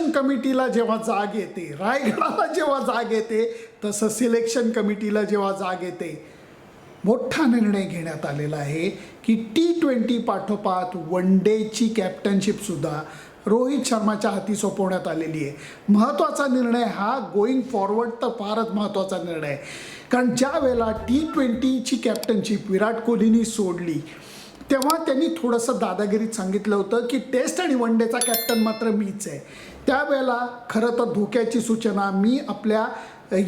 Selection कमिटीला जेव्हा जाग येते रायगडाला जेव्हा जाग येते तसं सिलेक्शन कमिटीला जेव्हा जाग येते मोठा निर्णय घेण्यात आलेला आहे की टी ट्वेंटी पाठोपाठ वन डेची कॅप्टनशिपसुद्धा रोहित शर्माच्या हाती सोपवण्यात आलेली आहे. महत्त्वाचा निर्णय हा गोईंग फॉरवर्ड तर फारच महत्त्वाचा निर्णय आहे. कारण ज्या वेळेला टी ट्वेंटीची कॅप्टनशिप विराट कोहलीनी सोडली तेव्हा त्यांनी थोडंसं दादागिरीत सांगितलं होतं की टेस्ट आणि वन डेचा कॅप्टन मात्र मीच आहे. त्यावेळेला खरं तर धोक्याची सूचना मी आपल्या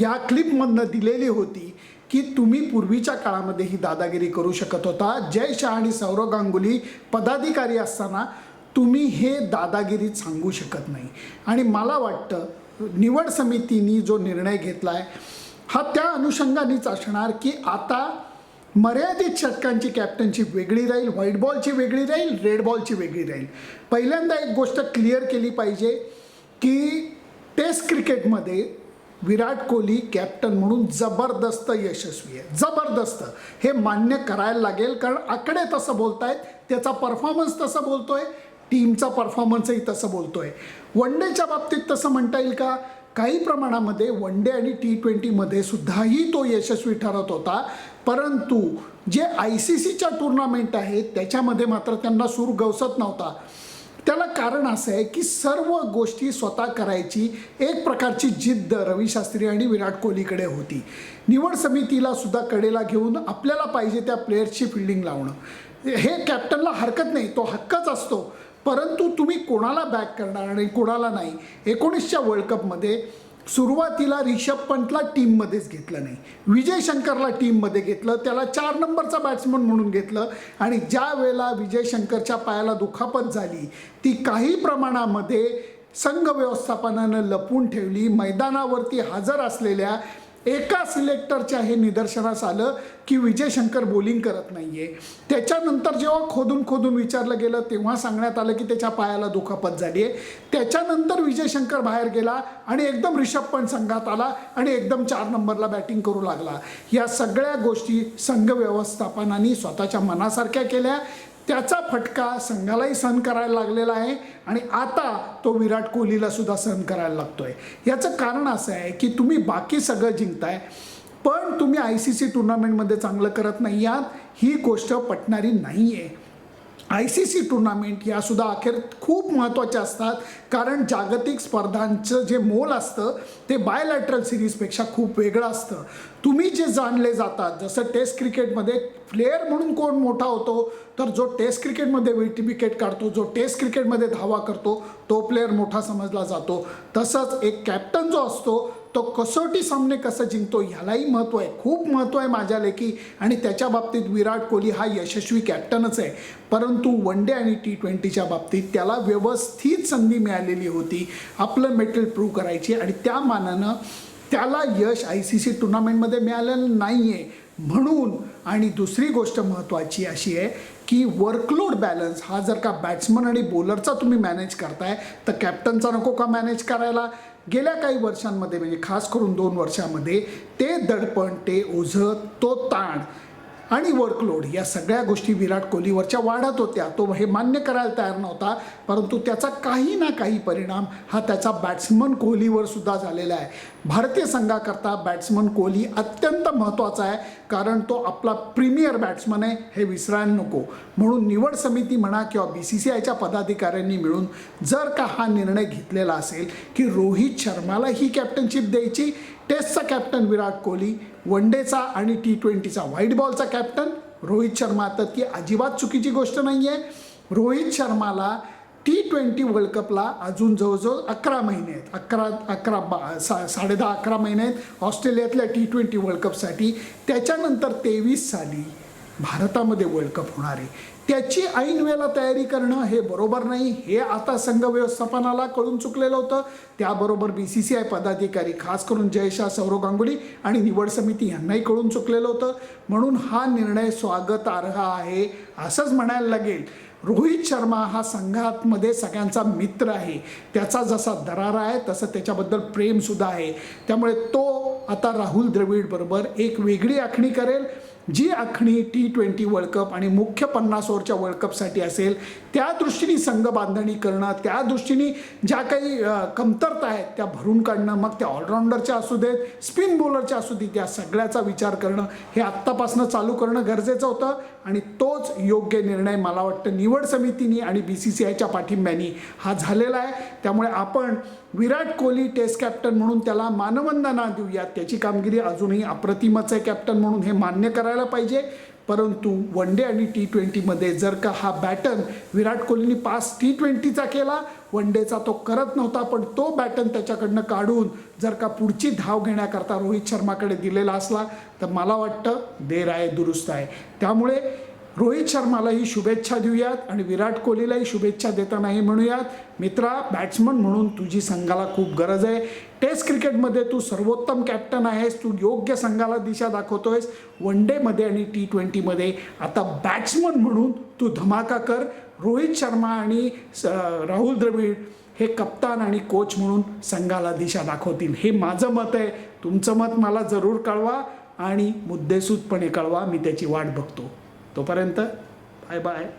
या क्लिपमधनं दिलेली होती की तुम्ही पूर्वीच्या काळामध्ये ही दादागिरी करू शकत होता. जय शहा आणि सौरव गांगुली पदाधिकारी असताना तुम्ही हे दादागिरीत सांगू शकत नाही. आणि मला वाटतं निवड समितीनी जो निर्णय घेतला आहे हा त्या अनुषंगानेच असणार की आता मर्यादित षटकांची कॅप्टनशिप वेगळी राहील व्हाईट बॉलची वेगळी राहील रेड बॉलची वेगळी राहील. पहिल्यांदा एक गोष्ट क्लिअर केली पाहिजे की टेस्ट क्रिकेटमध्ये विराट कोहली कॅप्टन म्हणून जबरदस्त यशस्वी आहे. जबरदस्त. हे मान्य करायला लागेल कारण आकडे तसं बोलतायत त्याचा परफॉर्मन्स तसं बोलतोय टीमचा परफॉर्मन्सही तसं बोलतोय. वन डेच्या बाबतीत तसं म्हणता येईल का? काही प्रमाणामध्ये वन डे आणि टी ट्वेंटीमध्ये सुद्धाही तो यशस्वी ठरत होता. परंतु जे आय सी सीच्या टुर्नामेंट आहेत त्याच्यामध्ये मात्र त्यांना सूर गवसत नव्हता. त्याला कारण असं आहे की सर्व गोष्टी स्वतः करायची एक प्रकारची जिद्द रवी शास्त्री आणि विराट कोहलीकडे होती. निवड समितीला सुद्धा कडेला घेऊन आपल्याला पाहिजे त्या प्लेयर्सची फिल्डिंग लावणं. हे कॅप्टनला हरकत नाही तो हक्कच असतो. परंतु तुम्ही कोणाला बॅक करणार आणि कोणाला नाही? एकोणीसच्या वर्ल्ड कपमध्ये सुरुवातीला रिषभ पंतला टीममध्येच घेतलं नाही. विजय शंकरला टीममध्ये घेतलं त्याला चार नंबरचा बॅट्समन म्हणून घेतलं आणि ज्या वेळेला विजय शंकरच्या पायाला दुखापत झाली ती काही प्रमाणामध्ये संघ व्यवस्थापनानं लपून ठेवली मैदानावरती हजर असलेल्या एका सिलेक्टरच्या हे निदर्शनास आलं की विजय शंकर बॉलिंग करत नाही आहे त्याच्यानंतर जेव्हा खोदून खोदून विचारलं गेलं तेव्हा सांगण्यात आलं की त्याच्या पायाला दुखापत झाली आहे. त्याच्यानंतर विजय शंकर बाहेर गेला आणि एकदम रिषभ पंत संघात आला आणि एकदम चार नंबरला बॅटिंग करू लागला. या सगळ्या गोष्टी संघ व्यवस्थापनाने स्वतःच्या मनासारख्या केल्या. त्याचा फटका संघालाही सहन करायला लागलेला आहे आणि आता तो विराट कोहलीला सुद्धा सहन करायला लागतो आहे याचं कारण असं आहे की तुम्ही बाकी सगळं जिंकताय पण तुम्ही आय सी सी टुर्नामेंटमध्ये चांगलं करत नाही आहात. ही गोष्ट पटणारी नाही आहे आय सी सी टुर्नामेंट यासुद्धा अखेर खूप महत्त्वाच्या असतात. कारण जागतिक स्पर्धांचं जे मोल असतं ते बायलॅटरल सिरीजपेक्षा खूप वेगळं असतं. तुम्ही जे जाणले जातात जसं टेस्ट क्रिकेटमध्ये प्लेअर म्हणून कोण मोठा होतो तर जो टेस्ट क्रिकेटमध्ये विकेट काढतो जो टेस्ट क्रिकेटमध्ये धावा करतो तो प्लेअर मोठा समजला जातो. तसंच एक कॅप्टन जो असतो तो कसोटी सामने कसं जिंकतो ह्यालाही महत्त्व आहे. खूप महत्त्व आहे माझ्या लेखी. आणि त्याच्या बाबतीत विराट कोहली हा यशस्वी कॅप्टनच आहे. परंतु वन डे आणि टी ट्वेंटीच्या बाबतीत त्याला व्यवस्थित संधी मिळालेली होती. आपलं मेटल प्रूव्ह करायची आणि त्या मानानं त्याला यश आय सी सी टुर्नामेंटमध्ये मिळालेलं नाही आहे म्हणून आणि दुसरी गोष्ट महत्त्वाची अशी आहे की वर्कलोड बॅलन्स हा जर का बॅट्समन आणि बॉलरचा तुम्ही मॅनेज करताय तर कॅप्टनचा नको का मॅनेज करायला? गेल्या काही वर्षांमध्ये म्हणजे खास करून दोन वर्षामध्ये ते दडपण ते ओझं तो ताण आणि वर्कलोड या सगळ्या गोष्टी विराट कोहलीवरच्या वाढत होत्या. तो हे मान्य करायला तयार नव्हता परंतु त्याचा काही ना काही परिणाम हा त्याचा बॅट्समन कोहलीवर सुद्धा झालेला आहे. भारतीय संघाकरता बॅट्समन कोहली अत्यंत महत्त्वाचा आहे कारण तो आपला प्रीमियर बॅट्समन आहे हे विसरायला नको. म्हणून निवड समिती म्हणा किंवा बी सी सी आयच्या पदाधिकाऱ्यांनी मिळून जर का हा निर्णय घेतलेला असेल की रोहित शर्माला ही कॅप्टनशिप द्यायची टेस्टचा कॅप्टन विराट कोहली वन डेचा आणि टी ट्वेंटीचा व्हाईट बॉलचा कॅप्टन रोहित शर्मा तर ती अजिबात चुकीची गोष्ट नाही आहे रोहित शर्माला टी ट्वेंटी वर्ल्ड कपला अजून जवळजवळ अकरा महिने आहेत. अकरा अकरा बा सा साडेदहा अकरा महिने आहेत ऑस्ट्रेलियातल्या टी ट्वेंटी वर्ल्ड कपसाठी त्याच्यानंतर तेवीस साली भारतामध्ये वर्ल्ड कप होणार आहे. त्याची ऐन वेळेला तयारी करणं हे बरोबर नाही. हे आता संघ व्यवस्थापनाला कळून चुकलेलं होतं. त्याबरोबर बी सी सी आय पदाधिकारी खास करून जयशाह सौरव गांगुली आणि निवड समिती यांनाही कळून चुकलेलं होतं. म्हणून हा निर्णय स्वागतार्ह आहे असंच म्हणायला लागेल. रोहित शर्मा हा संघातमध्ये सगळ्यांचा मित्र आहे. त्याचा जसा दरारा आहे तसं त्याच्याबद्दल प्रेमसुद्धा आहे. त्यामुळे तो आता राहुल द्रविड बरोबर एक वेगळी आखणी करेल. जी आखणी टी ट्वेंटी वर्ल्ड कप आणि मुख्य पन्नास ओव्हरच्या वर्ल्ड कपसाठी असेल त्या दृष्टीने संघ बांधणी करणं त्या दृष्टीने ज्या काही कमतरता आहेत त्या भरून काढणं मग त्या ऑलराऊंडरच्या असू देत स्पिन बॉलरच्या असू देत या सगळ्याचा विचार करणं हे आत्तापासून चालू करणं गरजेचं होतं. आणि तोच योग्य निर्णय मला वाटतं निवड समितीने आणि बी सी सी आयच्या पाठिंब्याने हा झालेला आहे. त्यामुळे आपण विराट कोहली टेस्ट कॅप्टन म्हणून त्याला मानवंदना देऊयात. त्याची कामगिरी अजूनही अप्रतिमच आहे कॅप्टन म्हणून हे मान्य करायला पाहिजे. परंतु वन डे आणि टी ट्वेंटीमध्ये जर का हा बॅटन विराट कोहलीने पास टी ट्वेंटीचा केला वन डेचा तो करत नव्हता पण तो बॅटन त्याच्याकडनं काढून जर का पुढची धाव घेण्याकरता रोहित शर्माकडे दिलेला असला तर मला वाटतं देर आहे दुरुस्त आहे. त्यामुळे रोहित शर्मालाही शुभेच्छा देऊयात आणि विराट कोहलीलाही शुभेच्छा देतानाही म्हणूयात. मित्रा बॅट्समन म्हणून तुझी संघाला खूप गरज आहे. टेस्ट क्रिकेटमध्ये तू सर्वोत्तम कॅप्टन आहेस. तू योग्य संघाला दिशा दाखवतोयस. वन डेमध्ये आणि टी ट्वेंटीमध्ये आता बॅट्समन म्हणून तू धमाका कर. रोहित शर्मा आणि स- राहुल द्रविड हे कप्तान आणि कोच म्हणून संघाला दिशा दाखवतील. हे माझं मत आहे. तुमचं मत मला जरूर कळवा आणि मुद्देसूदपणे कळवा. मी त्याची वाट बघतो. तोपर्यंत बाय बाय